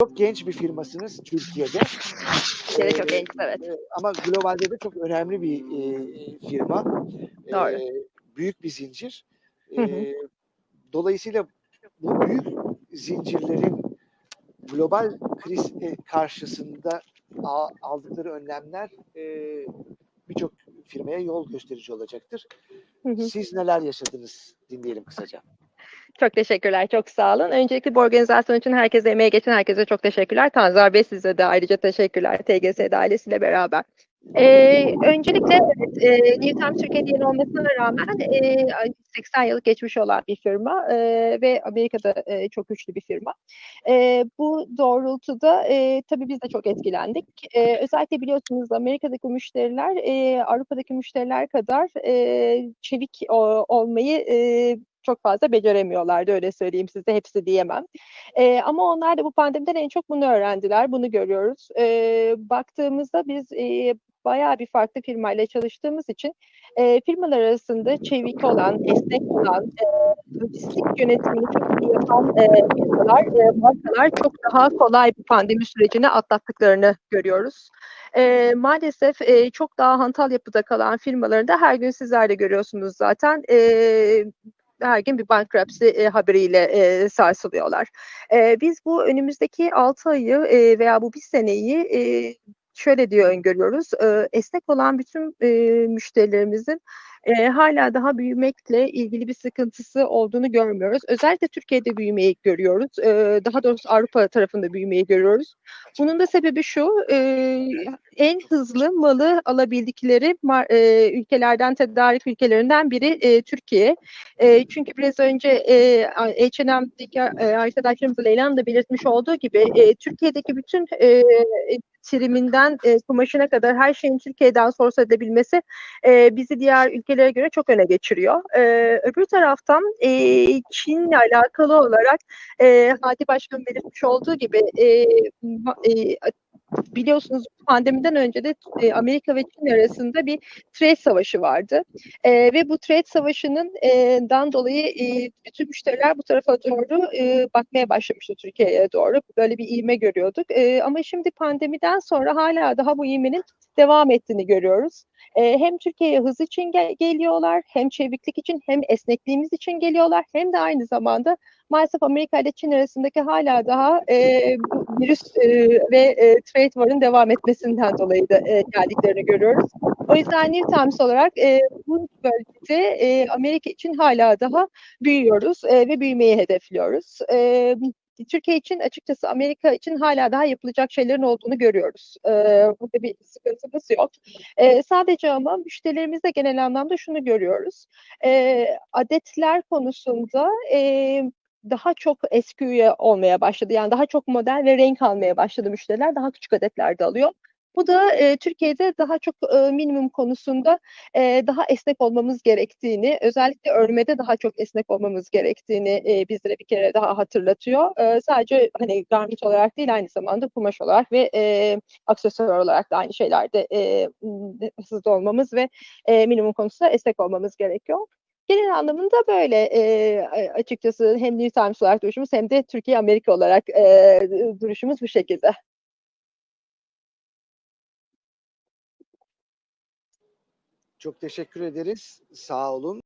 çok genç bir firmasınız Türkiye'de. Türkiye'de çok Ee, genç, evet. e, Ama globalde de çok önemli bir e, firma. Doğru. Ee, büyük bir zincir. Hı hı. Ee, dolayısıyla bu büyük zincirlerin global kriz e, karşısında aldıkları önlemler e, birçok firmaya yol gösterici olacaktır. Hı hı. Siz neler yaşadınız dinleyelim kısaca. Çok teşekkürler, çok sağ olun. Öncelikle bu organizasyon için herkese, emeği geçen herkese çok teşekkürler. Tanzar Bey size de ayrıca teşekkürler TGS ailesiyle beraber. Ee, öncelikle evet, e, New Times Türkiye'de yeni olmasına rağmen e, 80 yıllık geçmiş olan bir firma e, ve Amerika'da e, çok güçlü bir firma. E, bu doğrultuda e, tabii biz de çok etkilendik. E, özellikle biliyorsunuz Amerika'daki müşteriler e, Avrupa'daki müşteriler kadar e, çevik o- olmayı e, çok fazla beceremiyorlardı öyle söyleyeyim size hepsi diyemem. E, ama onlar da bu pandemiden en çok bunu öğrendiler, bunu görüyoruz. E, baktığımızda biz e, bayağı bir farklı firmayla çalıştığımız için e, firmalar arasında çevik olan, esnek olan, e, lojistik yönetimini çok iyi yapan e, firmalar, e, markalar çok daha kolay bir pandemi sürecini atlattıklarını görüyoruz. E, maalesef e, çok daha hantal yapıda kalan firmaların da her gün sizler de görüyorsunuz zaten e, her gün bir bankruptcy e, haberiyle e, sarsılıyorlar. E, biz bu önümüzdeki 6 ayı e, veya bu bir seneyi e, şöyle diye öngörüyoruz. E, esnek olan bütün e, müşterilerimizin e, hala daha büyümekle ilgili bir sıkıntısı olduğunu görmüyoruz. Özellikle Türkiye'de büyümeyi görüyoruz. E, daha doğrusu Avrupa tarafında büyümeyi görüyoruz. Bunun da sebebi şu, e, en hızlı malı alabildikleri e, ülkelerden, tedarik ülkelerinden biri e, Türkiye. E, çünkü biraz önce e, H&M'deki e, arkadaşlarımız Leyla'nın da belirtmiş olduğu gibi e, Türkiye'deki bütün e, tiriminden e, kumaşına kadar her şeyin Türkiye'den source edebilmesi e, bizi diğer ülkelere göre çok öne geçiriyor. E, öbür taraftan e, Çin'le alakalı olarak e, Hadi Başkan belirtmiş olduğu gibi e, e, biliyorsunuz pandemiden önce de e, Amerika ve Çin arasında bir trade savaşı vardı. E, ve bu trade savaşının e, dan dolayı e, bütün müşteriler bu tarafa doğru e, bakmaya başlamıştı Türkiye'ye doğru. Böyle bir ivme görüyorduk. E, ama şimdi pandemiden sonra hala daha bu ivmenin devam ettiğini görüyoruz. E, hem Türkiye'ye hız için gel- geliyorlar, hem çeviklik için, hem esnekliğimiz için geliyorlar, hem de aynı zamanda maalesef Amerika ile Çin arasındaki hala daha e, virüs e, ve e, trade war'ın devam etmesinden dolayı da e, geldiklerini görüyoruz. O yüzden New Times olarak e, bu bölgede e, Amerika için hala daha büyüyoruz e, ve büyümeyi hedefliyoruz. E, Türkiye için açıkçası Amerika için hala daha yapılacak şeylerin olduğunu görüyoruz. E, burada bir sıkıntımız yok. E, sadece ama müşterilerimizde genel anlamda şunu görüyoruz. E, adetler konusunda e, daha çok eski üye olmaya başladı. Yani daha çok model ve renk almaya başladı müşteriler. Daha küçük adetlerde alıyor. Bu da e, Türkiye'de daha çok e, minimum konusunda e, daha esnek olmamız gerektiğini, özellikle örmede daha çok esnek olmamız gerektiğini e, bizlere bir kere daha hatırlatıyor. E, sadece hani garment olarak değil aynı zamanda kumaş olarak ve e, aksesuar olarak da aynı şeylerde e, hızlı olmamız ve e, minimum konusunda esnek olmamız gerekiyor. Genel anlamında böyle e, açıkçası hem New Times olarak duruşumuz hem de Türkiye-Amerika olarak e, duruşumuz bu şekilde. Çok teşekkür ederiz. Sağ olun.